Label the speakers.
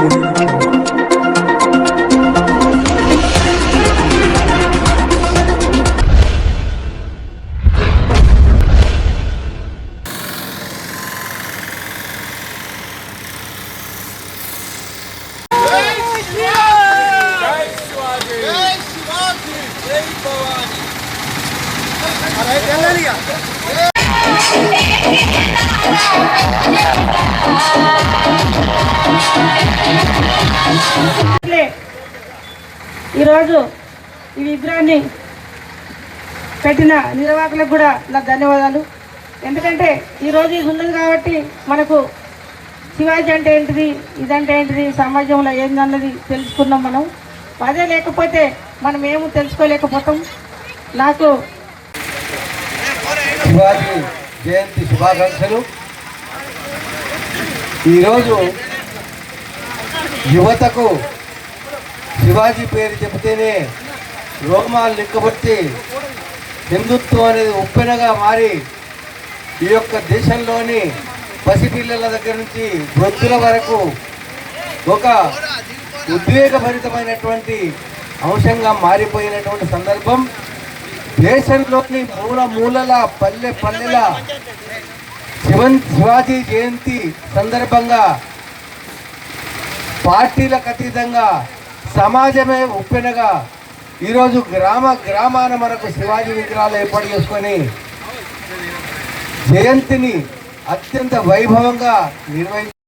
Speaker 1: Para ahí,
Speaker 2: dale, dale. ఈరోజు ఈ విగ్రహాన్ని పెట్టిన నిర్వాహకులకు కూడా నా ధన్యవాదాలు. ఎందుకంటే ఈరోజు ఇది ఉన్నది కాబట్టి మనకు శివాజీ అంటే ఏంటిది ఇదంటే ఏంటిది సమాజంలో ఏందన్నది తెలుసుకున్నాం మనం. అదే లేకపోతే మనం ఏమో తెలుసుకోలేకపోతాం. నాకు
Speaker 3: శివాజీ జయంతి శుభాకాంక్షలు. ఈరోజు యువతకు శివాజీ పేరు చెబితేనే రోమాలు నిక్కబట్టి హిందుత్వం అనేది ఉప్పెనగా మారి ఈ యొక్క దేశంలోని పసిపిల్లల దగ్గర నుంచి వృద్ధుల వరకు ఒక ఉద్వేగభరితమైనటువంటి అంశంగా మారిపోయినటువంటి సందర్భం. దేశంలోని మూల మూలల పల్లె పల్లెల శివన్ శివాజీ జయంతి సందర్భంగా పార్టీలకు అతీతంగా సమాజమే ఉప్పెనగా ఈరోజు గ్రామ గ్రామాన మనకు శివాజీ విగ్రహాలు ఏర్పాటు చేసుకొని జయంతిని అత్యంత వైభవంగా నిర్వహించారు